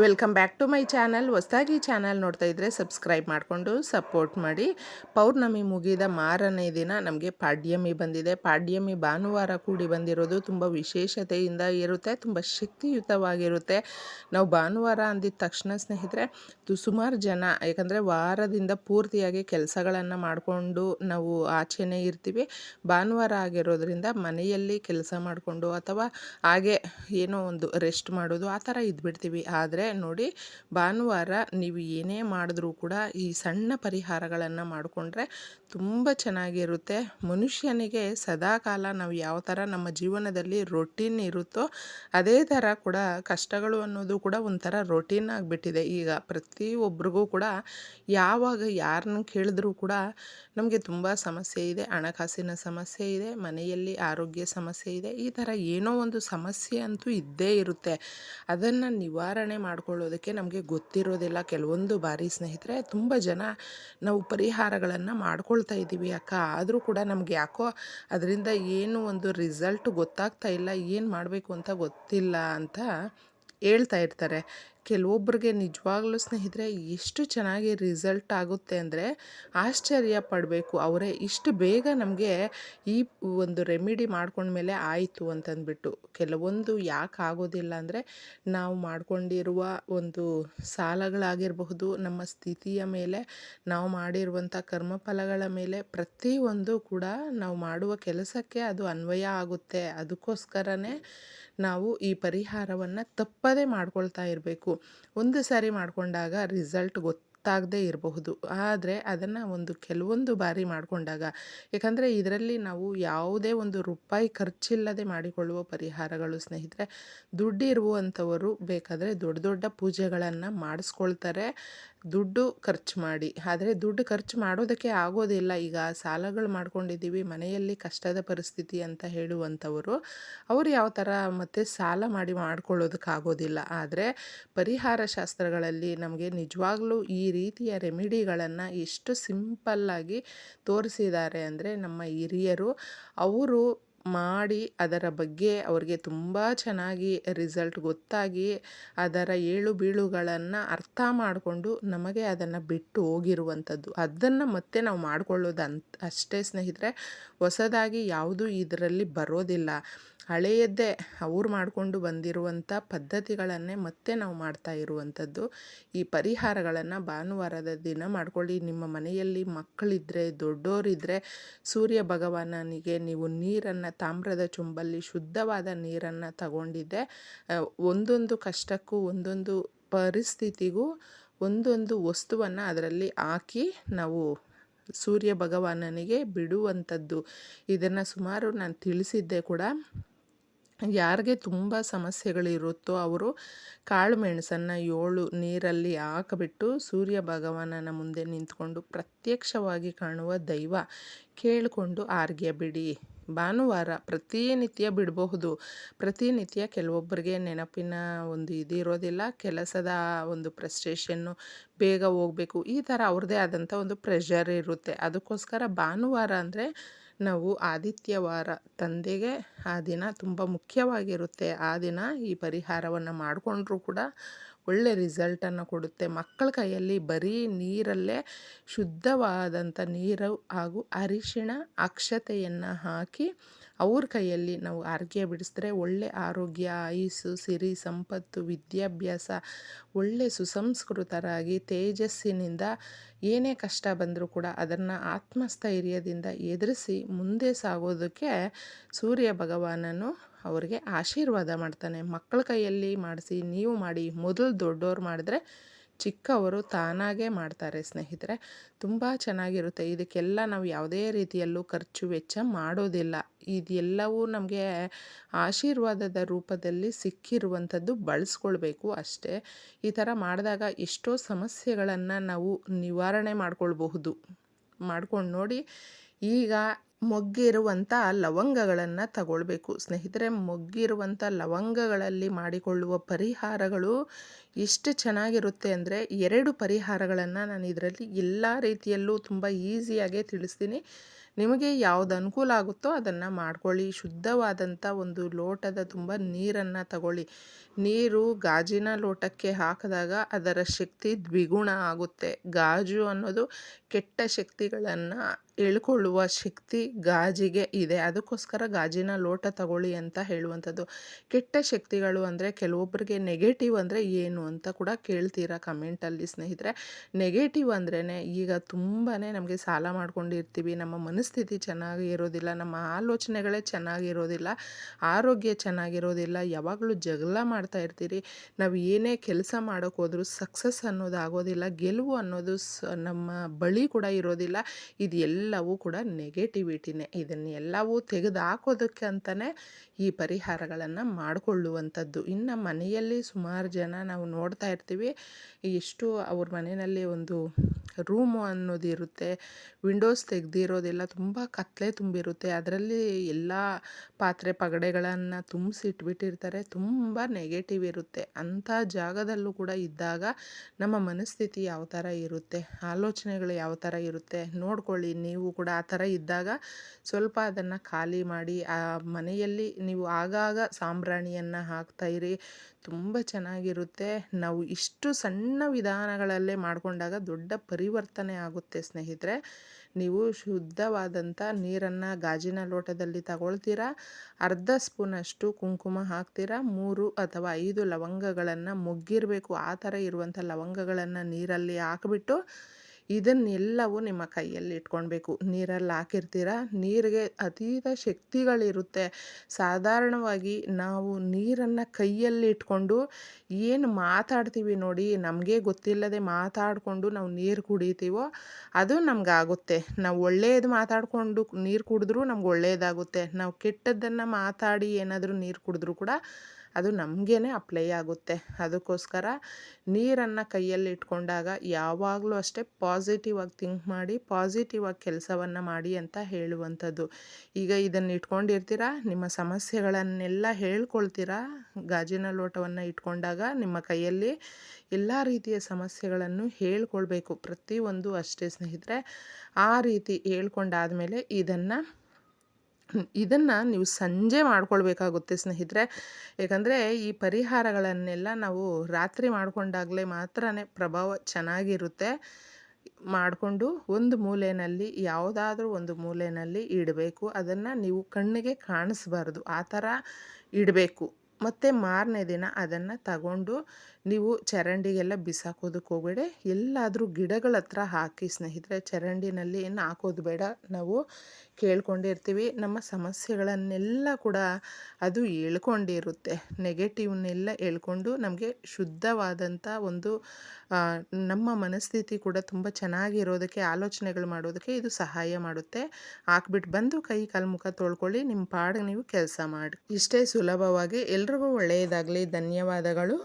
Welcome back to my channel. ಹೊಸದಾಗಿ channel ನೋಡ್ತಾ ಇದ್ದರೆ ಸಬ್ಸ್ಕ್ರೈಬ್ ಮಾಡಿಕೊಂಡು ಸಪೋರ್ಟ್ ಮಾಡಿ. ಪೌರ್ಣಮಿ ಮುಗಿದ ಮಾರನೇ ದಿನ ನಮಗೆ ಪಾಡ್ಯಮಿ ಬಂದಿದೆ. ಪಾಡ್ಯಮಿ ಭಾನುವಾರ ಕೂಡಿ ಬಂದಿರೋದು ತುಂಬ ವಿಶೇಷತೆಯಿಂದ ಇರುತ್ತೆ, ತುಂಬ ಶಕ್ತಿಯುತವಾಗಿರುತ್ತೆ. ನಾವು ಭಾನುವಾರ ಅಂದಿದ ತಕ್ಷಣ ಸ್ನೇಹಿತರೆ ಸುಮಾರು ಜನ, ಯಾಕಂದರೆ ವಾರದಿಂದ ಪೂರ್ತಿಯಾಗಿ ಕೆಲಸಗಳನ್ನು ಮಾಡಿಕೊಂಡು ನಾವು ಆಚೆನೆ ಇರ್ತೀವಿ. ಭಾನುವಾರ ಆಗಿರೋದ್ರಿಂದ ಮನೆಯಲ್ಲಿ ಕೆಲಸ ಮಾಡಿಕೊಂಡು ಅಥವಾ ಹಾಗೆ ಏನೋ ಒಂದು ರೆಸ್ಟ್ ಮಾಡೋದು ಆ ಥರ ಇದ್ಬಿಡ್ತೀವಿ. ಆದರೆ ನೋಡಿ, ಭಾನುವಾರ ನೀವು ಏನೇ ಮಾಡಿದ್ರೂ ಕೂಡ ಈ ಸಣ್ಣ ಪರಿಹಾರಗಳನ್ನು ಮಾಡಿಕೊಂಡ್ರೆ ತುಂಬ ಚೆನ್ನಾಗಿರುತ್ತೆ. ಮನುಷ್ಯನಿಗೆ ಸದಾಕಾಲ ನಾವು ಯಾವ ಥರ ನಮ್ಮ ಜೀವನದಲ್ಲಿ ರೊಟೀನ್ ಇರುತ್ತೋ ಅದೇ ಥರ ಕೂಡ ಕಷ್ಟಗಳು ಅನ್ನೋದು ಕೂಡ ಒಂಥರ ರೊಟೀನ್ ಆಗಿಬಿಟ್ಟಿದೆ. ಈಗ ಪ್ರತಿಯೊಬ್ಬರಿಗೂ ಕೂಡ ಯಾವಾಗ ಯಾರನ್ನು ಕೇಳಿದ್ರೂ ಕೂಡ ನಮಗೆ ತುಂಬ ಸಮಸ್ಯೆ ಇದೆ, ಹಣಕಾಸಿನ ಸಮಸ್ಯೆ ಇದೆ, ಮನೆಯಲ್ಲಿ ಆರೋಗ್ಯ ಸಮಸ್ಯೆ ಇದೆ, ಈ ಥರ ಏನೋ ಒಂದು ಸಮಸ್ಯೆ ಅಂತೂ ಇದ್ದೇ ಇರುತ್ತೆ. ಅದನ್ನು ನಿವಾರಣೆ ಮಾಡ್ಕೊಳ್ಳೋದಕ್ಕೆ ನಮಗೆ ಗೊತ್ತಿರೋದಿಲ್ಲ. ಕೆಲವೊಂದು ಬಾರಿ ಸ್ನೇಹಿತರೆ, ತುಂಬ ಜನ ನಾವು ಪರಿಹಾರಗಳನ್ನು ಮಾಡ್ಕೊಳ್ತಾ ಇದ್ದೀವಿ ಅಕ್ಕ. ಆದರೂ ಕೂಡ ನಮಗೆ ಯಾಕೋ ಅದರಿಂದ ಏನು ಒಂದು ರಿಸಲ್ಟ್ ಗೊತ್ತಾಗ್ತಾ ಇಲ್ಲ, ಏನು ಮಾಡಬೇಕು ಅಂತ ಗೊತ್ತಿಲ್ಲ ಅಂತ ಹೇಳ್ತಾ ಇರ್ತಾರೆ. ಕೆಲವೊಬ್ಬರಿಗೆ ನಿಜವಾಗ್ಲೂ ಸ್ನೇಹಿತರೆ ಎಷ್ಟು ಚೆನ್ನಾಗಿ ರಿಸಲ್ಟ್ ಆಗುತ್ತೆ ಅಂದರೆ ಆಶ್ಚರ್ಯ ಪಡಬೇಕು. ಅವರೇ ಇಷ್ಟು ಬೇಗ ನಮಗೆ ಈ ಒಂದು ರೆಮಿಡಿ ಮಾಡ್ಕೊಂಡ್ಮೇಲೆ ಆಯಿತು ಅಂತಂದ್ಬಿಟ್ಟು. ಕೆಲವೊಂದು ಯಾಕೆ ಆಗೋದಿಲ್ಲ ಅಂದರೆ ನಾವು ಮಾಡ್ಕೊಂಡಿರುವ ಒಂದು ಸಾಲಗಳಾಗಿರಬಹುದು, ನಮ್ಮ ಸ್ಥಿತಿಯ ಮೇಲೆ, ನಾವು ಮಾಡಿರುವಂಥ ಕರ್ಮಫಲಗಳ ಮೇಲೆ ಪ್ರತಿಯೊಂದು ಕೂಡ ನಾವು ಮಾಡುವ ಕೆಲಸಕ್ಕೆ ಅದು ಅನ್ವಯ ಆಗುತ್ತೆ. ಅದಕ್ಕೋಸ್ಕರನೇ ನಾವು ಈ ಪರಿಹಾರವನ್ನು ತಪ್ಪದೇ ಮಾಡ್ಕೊಳ್ತಾ ಇರಬೇಕು. ಒಂದು ಸಾರಿ ಮಾಡಿಕೊಂಡಾಗ ರಿಸಲ್ಟ್ ಗೊತ್ತಾಗದೇ ಇರಬಹುದು. ಆದರೆ ಅದನ್ನು ಒಂದು ಕೆಲವೊಂದು ಬಾರಿ ಮಾಡಿಕೊಂಡಾಗ ಯಾಕಂದರೆ ಇದರಲ್ಲಿ ನಾವು ಯಾವುದೇ ಒಂದು ರೂಪಾಯಿ ಖರ್ಚಿಲ್ಲದೆ ಮಾಡಿಕೊಳ್ಳುವ ಪರಿಹಾರಗಳು ಸ್ನೇಹಿತರೆ, ದುಡ್ಡಿರುವಂಥವರು ಬೇಕಾದರೆ ದೊಡ್ಡ ದೊಡ್ಡ ಪೂಜೆಗಳನ್ನು ಮಾಡಿಸ್ಕೊಳ್ತಾರೆ. ದುಡ್ಡು ಖರ್ಚು ಮಾಡಿ. ಆದರೆ ದುಡ್ಡು ಖರ್ಚು ಮಾಡೋದಕ್ಕೆ ಆಗೋದಿಲ್ಲ. ಈಗ ಸಾಲಗಳು ಮಾಡ್ಕೊಂಡಿದ್ದೀವಿ, ಮನೆಯಲ್ಲಿ ಕಷ್ಟದ ಪರಿಸ್ಥಿತಿ ಅಂತ ಹೇಳುವಂಥವರು, ಅವರು ಯಾವ ಥರ ಮತ್ತು ಸಾಲ ಮಾಡಿ ಮಾಡ್ಕೊಳ್ಳೋದಕ್ಕಾಗೋದಿಲ್ಲ. ಆದರೆ ಪರಿಹಾರ ಶಾಸ್ತ್ರಗಳಲ್ಲಿ ನಮಗೆ ನಿಜವಾಗ್ಲೂ ಈ ರೀತಿಯ ರೆಮಿಡಿಗಳನ್ನು ಎಷ್ಟು ಸಿಂಪಲ್ಲಾಗಿ ತೋರಿಸಿದ್ದಾರೆ ಅಂದರೆ ನಮ್ಮ ಹಿರಿಯರು, ಅವರು ಮಾಡಿ ಅದರ ಬಗ್ಗೆ ಅವ್ರಿಗೆ ತುಂಬ ಚೆನ್ನಾಗಿ ರಿಸಲ್ಟ್ ಗೊತ್ತಾಗಿ ಅದರ ಏಳು ಬೀಳುಗಳನ್ನು ಅರ್ಥ ಮಾಡಿಕೊಂಡು ನಮಗೆ ಅದನ್ನು ಬಿಟ್ಟು ಹೋಗಿರುವಂಥದ್ದು. ಅದನ್ನು ಮತ್ತೆ ನಾವು ಮಾಡಿಕೊಳ್ಳೋದು ಅಂತ ಅಷ್ಟೇ ಸ್ನೇಹಿತರೆ, ಹೊಸದಾಗಿ ಯಾವುದೂ ಇದರಲ್ಲಿ ಬರೋದಿಲ್ಲ. ಹಳೆಯದ್ದೇ ಅವ್ರು ಮಾಡಿಕೊಂಡು ಬಂದಿರುವಂಥ ಪದ್ಧತಿಗಳನ್ನೇ ಮತ್ತೆ ನಾವು ಮಾಡ್ತಾ ಇರುವಂಥದ್ದು. ಈ ಪರಿಹಾರಗಳನ್ನು ಭಾನುವಾರದ ದಿನ ಮಾಡ್ಕೊಳ್ಳಿ. ನಿಮ್ಮ ಮನೆಯಲ್ಲಿ ಮಕ್ಕಳಿದ್ರೆ ದೊಡ್ಡೋರಿದ್ದರೆ ಸೂರ್ಯ ಭಗವಾನನಿಗೆ ನೀವು ನೀರನ್ನು, ತಾಮ್ರದ ಚುಂಬಲ್ಲಿ ಶುದ್ಧವಾದ ನೀರನ್ನು ತಗೊಂಡಿದ್ದೆ ಒಂದೊಂದು ಕಷ್ಟಕ್ಕೂ ಒಂದೊಂದು ಪರಿಸ್ಥಿತಿಗೂ ಒಂದೊಂದು ವಸ್ತುವನ್ನು ಅದರಲ್ಲಿ ಹಾಕಿ ನಾವು ಸೂರ್ಯ ಭಗವಾನನಿಗೆ ಬಿಡುವಂಥದ್ದು. ಇದನ್ನು ಸುಮಾರು ನಾನು ತಿಳಿಸಿದ್ದೆ ಕೂಡ ಯಾರಿಗೆ ತುಂಬ ಸಮಸ್ಯೆಗಳಿರುತ್ತೋ ಅವರು ಕಾಳು ಮೆಣಸನ್ನು ಏಳು ನೀರಲ್ಲಿ ಹಾಕಿಬಿಟ್ಟು ಸೂರ್ಯ ಭಗವಾನನ ಮುಂದೆ ನಿಂತ್ಕೊಂಡು ಪ್ರತ್ಯಕ್ಷವಾಗಿ ಕಾಣುವ ದೈವ ಕೇಳಿಕೊಂಡು ಆರ್ಗ್ಯ ಬಿಡಿ. ಭಾನುವಾರ ಪ್ರತಿನಿತ್ಯ ಬಿಡಬಹುದು. ಪ್ರತಿನಿತ್ಯ ಕೆಲವೊಬ್ಬರಿಗೆ ನೆನಪಿನ ಒಂದು ಇದಿರೋದಿಲ್ಲ ಕೆಲಸದ ಒಂದು ಫ್ರಸ್ಟ್ರೇಷನ್ನು ಬೇಗ ಹೋಗಬೇಕು. ಈ ಥರ ಅವ್ರದ್ದೇ ಆದಂಥ ಒಂದು ಪ್ರೆಷರ್ ಇರುತ್ತೆ. ಅದಕ್ಕೋಸ್ಕರ ಭಾನುವಾರ ಅಂದರೆ ನಾವು ಆದಿತ್ಯವಾರ ತಂದೆಗೆ ಆ ದಿನ ತುಂಬ ಮುಖ್ಯವಾಗಿರುತ್ತೆ. ಆ ದಿನ ಈ ಪರಿಹಾರವನ್ನು ಮಾಡಿಕೊಂಡ್ರೂ ಕೂಡ ಒಳ್ಳೆ ರಿಸಲ್ಟನ್ನು ಕೊಡುತ್ತೆ. ಮಕ್ಕಳ ಕೈಯಲ್ಲಿ ಬರೀ ನೀರಲ್ಲೇ ಶುದ್ಧವಾದಂಥ ನೀರು ಹಾಗೂ ಅರಿಶಿಣ ಅಕ್ಷತೆಯನ್ನು ಹಾಕಿ ಅವ್ರ ಕೈಯಲ್ಲಿ ನಾವು ಆರೋಗ್ಯ ಬಿಡಿಸಿದ್ರೆ ಒಳ್ಳೆ ಆರೋಗ್ಯ, ಆಯುಸ್ಸು, ಸಿರಿ, ಸಂಪತ್ತು, ವಿದ್ಯಾಭ್ಯಾಸ, ಒಳ್ಳೆ ಸುಸಂಸ್ಕೃತರಾಗಿ ತೇಜಸ್ಸಿನಿಂದ ಏನೇ ಕಷ್ಟ ಬಂದರೂ ಕೂಡ ಅದನ್ನು ಆತ್ಮಸ್ಥೈರ್ಯದಿಂದ ಎದುರಿಸಿ ಮುಂದೆ ಸಾಗೋದಕ್ಕೆ ಸೂರ್ಯ ಭಗವಾನನು ಅವರಿಗೆ ಆಶೀರ್ವಾದ ಮಾಡ್ತಾನೆ. ಮಕ್ಕಳ ಕೈಯಲ್ಲಿ ಮಾಡಿಸಿ, ನೀವು ಮಾಡಿ, ಮೊದಲು ದೊಡ್ಡವ್ರು ಮಾಡಿದ್ರೆ ಚಿಕ್ಕವರು ತಾನಾಗೇ ಮಾಡ್ತಾರೆ ಸ್ನೇಹಿತರೆ. ತುಂಬ ಚೆನ್ನಾಗಿರುತ್ತೆ. ಇದಕ್ಕೆಲ್ಲ ನಾವು ಯಾವುದೇ ರೀತಿಯಲ್ಲೂ ಖರ್ಚು ವೆಚ್ಚ ಮಾಡೋದಿಲ್ಲ. ಇದೆಲ್ಲವೂ ನಮಗೆ ಆಶೀರ್ವಾದದ ರೂಪದಲ್ಲಿ ಸಿಕ್ಕಿರುವಂಥದ್ದು ಬಳಸ್ಕೊಳ್ಬೇಕು ಅಷ್ಟೇ. ಈ ಥರ ಮಾಡಿದಾಗ ಎಷ್ಟೋ ಸಮಸ್ಯೆಗಳನ್ನು ನಾವು ನಿವಾರಣೆ ಮಾಡ್ಕೊಳ್ಬಹುದು. ಮಾಡ್ಕೊಂಡು ನೋಡಿ ಈಗ ಮೊಗ್ಗಿರುವಂಥ ಲವಂಗಗಳನ್ನು ತಗೊಳ್ಬೇಕು. ಸ್ನೇಹಿತರೆ ಮೊಗ್ಗಿರುವಂಥ ಲವಂಗಗಳಲ್ಲಿ ಮಾಡಿಕೊಳ್ಳುವ ಪರಿಹಾರಗಳು ಎಷ್ಟು ಚೆನ್ನಾಗಿರುತ್ತೆ ಅಂದರೆ ಎರಡು ಪರಿಹಾರಗಳನ್ನು ನಾನು ಇದರಲ್ಲಿ ಎಲ್ಲ ರೀತಿಯಲ್ಲೂ ತುಂಬ ಈಸಿಯಾಗೆ ತಿಳಿಸ್ತೀನಿ. ನಿಮಗೆ ಯಾವ್ದು ಅನುಕೂಲ ಆಗುತ್ತೋ ಅದನ್ನು ಮಾಡ್ಕೊಳ್ಳಿ. ಶುದ್ಧವಾದಂಥ ಒಂದು ಲೋಟದ ತುಂಬ ನೀರನ್ನು ತಗೊಳ್ಳಿ. ನೀರು ಗಾಜಿನ ಲೋಟಕ್ಕೆ ಹಾಕಿದಾಗ ಅದರ ಶಕ್ತಿ ದ್ವಿಗುಣ ಆಗುತ್ತೆ. ಗಾಜು ಅನ್ನೋದು ಕೆಟ್ಟ ಶಕ್ತಿಗಳನ್ನು ಎಳ್ಕೊಳ್ಳುವ ಶಕ್ತಿ ಗಾಜಿಗೆ ಇದೆ. ಅದಕ್ಕೋಸ್ಕರ ಗಾಜಿನ ಲೋಟ ತಗೊಳ್ಳಿ ಅಂತ ಹೇಳುವಂಥದ್ದು. ಕೆಟ್ಟ ಶಕ್ತಿಗಳು ಅಂದರೆ ಕೆಲವೊಬ್ಬರಿಗೆ ನೆಗೆಟಿವ್ ಅಂದರೆ ಏನು ಅಂತ ಕೂಡ ಕೇಳ್ತೀರಾ ಕಮೆಂಟಲ್ಲಿ ಸ್ನೇಹಿತರೆ. ನೆಗೆಟಿವ್ ಅಂದ್ರೇ ಈಗ ತುಂಬಾ ನಮಗೆ ಸಾಲ ಮಾಡ್ಕೊಂಡಿರ್ತೀವಿ. ನಮ್ಮ ಮನಸ್ಥಿತಿ ಚೆನ್ನಾಗಿ ಇರೋದಿಲ್ಲ. ನಮ್ಮ ಆಲೋಚನೆಗಳೇ ಚೆನ್ನಾಗಿರೋದಿಲ್ಲ ಆರೋಗ್ಯ ಚೆನ್ನಾಗಿರೋದಿಲ್ಲ ಯಾವಾಗಲೂ ಜಗಳ ಮಾಡ್ತಾ ಇರ್ತೀರಿ. ನಾವು ಏನೇ ಕೆಲಸ ಮಾಡೋಕ್ಕೋದ್ರೂ ಸಕ್ಸಸ್ ಅನ್ನೋದು ಆಗೋದಿಲ್ಲ ಗೆಲುವು ಅನ್ನೋದು ನಮ್ಮ ಬಳಿ ಕೂಡ ಇರೋದಿಲ್ಲ. ಇದು ಎಲ್ಲವೂ ಕೂಡ ನೆಗೆಟಿವಿಟಿನೇ ಇದನ್ನೆಲ್ಲವೂ ತೆಗೆದು ಹಾಕೋದಕ್ಕೆ ಅಂತಲೇ ಈ ಪರಿಹಾರಗಳನ್ನು ಮಾಡಿಕೊಳ್ಳುವಂಥದ್ದು. ಇನ್ನು ಮನೆಯಲ್ಲಿ ಸುಮಾರು ಜನ ನಾವು ನೋಡ್ತಾ ಇರ್ತೀವಿ, ಎಷ್ಟು ಅವ್ರ ಮನೆಯಲ್ಲಿ ಒಂದು ರೂಮು ಅನ್ನೋದು ಇರುತ್ತೆ ವಿಂಡೋಸ್ ತೆಗೆದಿರೋದೆಲ್ಲ ತುಂಬ ಕತ್ತಲೆ ತುಂಬಿರುತ್ತೆ. ಅದರಲ್ಲಿ ಎಲ್ಲ ಪಾತ್ರೆ ಪಗಡೆಗಳನ್ನು ತುಂಬಿಸಿಟ್ಬಿಟ್ಟಿರ್ತಾರೆ ತುಂಬ ನೆಗೆಟಿವ್ ಇರುತ್ತೆ. ಅಂಥ ಜಾಗದಲ್ಲೂ ಕೂಡ ಇದ್ದಾಗ ನಮ್ಮ ಮನಸ್ಥಿತಿ ಯಾವ ಥರ ಇರುತ್ತೆ, ಆಲೋಚನೆಗಳು ಯಾವ ಥರ ಇರುತ್ತೆ ನೋಡ್ಕೊಳ್ಳಿ. ನೀವು ಕೂಡ ಆ ಥರ ಇದ್ದಾಗ ಸ್ವಲ್ಪ ಅದನ್ನು ಖಾಲಿ ಮಾಡಿ, ಆ ಮನೆಯಲ್ಲಿ ನೀವು ಆಗಾಗ ಸಾಂಬ್ರಾಣಿಯನ್ನು ಹಾಕ್ತಾಯಿರಿ ತುಂಬ ಚೆನ್ನಾಗಿರುತ್ತೆ. ನಾವು ಇಷ್ಟು ಸಣ್ಣ ವಿಧಾನಗಳಲ್ಲೇ ಮಾಡಿಕೊಂಡಾಗ ದೊಡ್ಡ ಪರಿವರ್ತನೆ ಆಗುತ್ತೆ ಸ್ನೇಹಿತರೆ. ನೀವು ಶುದ್ಧವಾದಂಥ ನೀರನ್ನು ಗಾಜಿನ ಲೋಟದಲ್ಲಿ ತಗೊಳ್ತೀರಾ? ಅರ್ಧ ಸ್ಪೂನಷ್ಟು ಕುಂಕುಮ ಹಾಕ್ತೀರಾ? ಮೂರು ಅಥವಾ ಐದು ಲವಂಗಗಳನ್ನು ಮೊಗ್ಗಿರಬೇಕು. ಆ ಥರ ಇರುವಂಥ ಲವಂಗಗಳನ್ನು ನೀರಲ್ಲಿ ಹಾಕಿಬಿಟ್ಟು ಇದನ್ನೆಲ್ಲವೂ ನಿಮ್ಮ ಕೈಯಲ್ಲಿ ಇಟ್ಕೊಳ್ಬೇಕು. ನೀರಲ್ಲಿ ಹಾಕಿರ್ತೀರ? ನೀರಿಗೆ ಅತೀತ ಶಕ್ತಿಗಳಿರುತ್ತೆ. ಸಾಧಾರಣವಾಗಿ ನಾವು ನೀರನ್ನು ಕೈಯಲ್ಲಿ ಇಟ್ಕೊಂಡು ಏನು ಮಾತಾಡ್ತೀವಿ ನೋಡಿ, ನಮಗೆ ಗೊತ್ತಿಲ್ಲದೆ ಮಾತಾಡಿಕೊಂಡು ನಾವು ನೀರು ಕುಡಿತೀವೋ, ಅದು ನಮಗಾಗುತ್ತೆ. ನಾವು ಒಳ್ಳೆಯದು ಮಾತಾಡಿಕೊಂಡು ನೀರು ಕುಡಿದ್ರೂ ನಮ್ಗೆ ಒಳ್ಳೆಯದಾಗುತ್ತೆ ನಾವು ಕೆಟ್ಟದ್ದನ್ನು ಮಾತಾಡಿ ಏನಾದರೂ ನೀರು ಕುಡಿದ್ರೂ ಕೂಡ ಅದು ನಮಗೇ ಅಪ್ಲೈ ಆಗುತ್ತೆ. ಅದಕ್ಕೋಸ್ಕರ ನೀರನ್ನು ಕೈಯಲ್ಲಿ ಇಟ್ಕೊಂಡಾಗ ಯಾವಾಗಲೂ ಅಷ್ಟೇ ಪಾಸಿಟಿವ್ ಆಗಿ ಥಿಂಕ್ ಮಾಡಿ ಪಾಸಿಟಿವ್ ಆಗಿ ಕೆಲಸವನ್ನು ಮಾಡಿ ಅಂತ ಹೇಳುವಂಥದ್ದು. ಈಗ ಇದನ್ನು ಇಟ್ಕೊಂಡಿರ್ತೀರಾ, ನಿಮ್ಮ ಸಮಸ್ಯೆಗಳನ್ನೆಲ್ಲ ಹೇಳ್ಕೊಳ್ತೀರಾ? ಗಾಜಿನ ಲೋಟವನ್ನು ಇಟ್ಕೊಂಡಾಗ ನಿಮ್ಮ ಕೈಯಲ್ಲಿ ಎಲ್ಲ ರೀತಿಯ ಸಮಸ್ಯೆಗಳನ್ನು ಹೇಳ್ಕೊಳ್ಬೇಕು. ಪ್ರತಿಯೊಂದು ಅಷ್ಟೇ ಸ್ನೇಹಿತರೆ, ಆ ರೀತಿ ಹೇಳ್ಕೊಂಡಾದ್ಮೇಲೆ ಇದನ್ನು ಇದನ್ನು ನೀವು ಸಂಜೆ ಮಾಡ್ಕೊಳ್ಬೇಕಾಗುತ್ತೆ ಸ್ನೇಹಿತರೆ. ಏಕೆಂದರೆ ಈ ಪರಿಹಾರಗಳನ್ನೆಲ್ಲ ನಾವು ರಾತ್ರಿ ಮಾಡಿಕೊಂಡಾಗಲೇ ಮಾತ್ರ ಪ್ರಭಾವ ಚೆನ್ನಾಗಿರುತ್ತೆ. ಮಾಡಿಕೊಂಡು ಒಂದು ಮೂಲೆಯಲ್ಲಿ ಯಾವುದಾದ್ರೂ ಒಂದು ಮೂಲೆಯಲ್ಲಿ ಇಡಬೇಕು. ಅದನ್ನು ನೀವು ಕಣ್ಣಿಗೆ ಕಾಣಿಸ್ಬಾರ್ದು. ಆ ಥರ ಇಡಬೇಕು. ಮತ್ತು ಮಾರನೇ ದಿನ ಅದನ್ನು ತಗೊಂಡು ನೀವು ಚರಂಡಿಗೆಲ್ಲ ಬಿಸಾಕೋದಕ್ಕೆ ಹೋಗಬೇಡಿ. ಎಲ್ಲಾದರೂ ಗಿಡಗಳ ಹತ್ರ ಹಾಕಿ ಸ್ನೇಹಿತರೆ, ಚರಂಡಿನಲ್ಲಿ ಏನು ಹಾಕೋದು ಬೇಡ. ನಾವು ಕೇಳ್ಕೊಂಡಿರ್ತೀವಿ. ನಮ್ಮ ಸಮಸ್ಯೆಗಳನ್ನೆಲ್ಲ ಕೂಡ ಅದು ಹೇಳ್ಕೊಂಡಿರುತ್ತೆ. ನೆಗೆಟಿವ್ನೆಲ್ಲ ಹೇಳ್ಕೊಂಡು ನಮಗೆ ಶುದ್ಧವಾದಂಥ ಒಂದು ನಮ್ಮ ಮನಸ್ಥಿತಿ ಕೂಡ ತುಂಬ ಚೆನ್ನಾಗಿರೋದಕ್ಕೆ, ಆಲೋಚನೆಗಳು ಮಾಡೋದಕ್ಕೆ ಇದು ಸಹಾಯ ಮಾಡುತ್ತೆ. ಹಾಕ್ಬಿಟ್ಟು ಬಂದು ಕೈ ಕಾಲು ಮುಖ ತೊಳ್ಕೊಳ್ಳಿ, ನಿಮ್ಮ ಪಾಡಿಗೆ ನೀವು ಕೆಲಸ ಮಾಡಿ. ಇಷ್ಟೇ ಸುಲಭವಾಗಿ. ಎಲ್ರಿಗೂ ಒಳ್ಳೆಯದಾಗಲಿ. ಧನ್ಯವಾದಗಳು.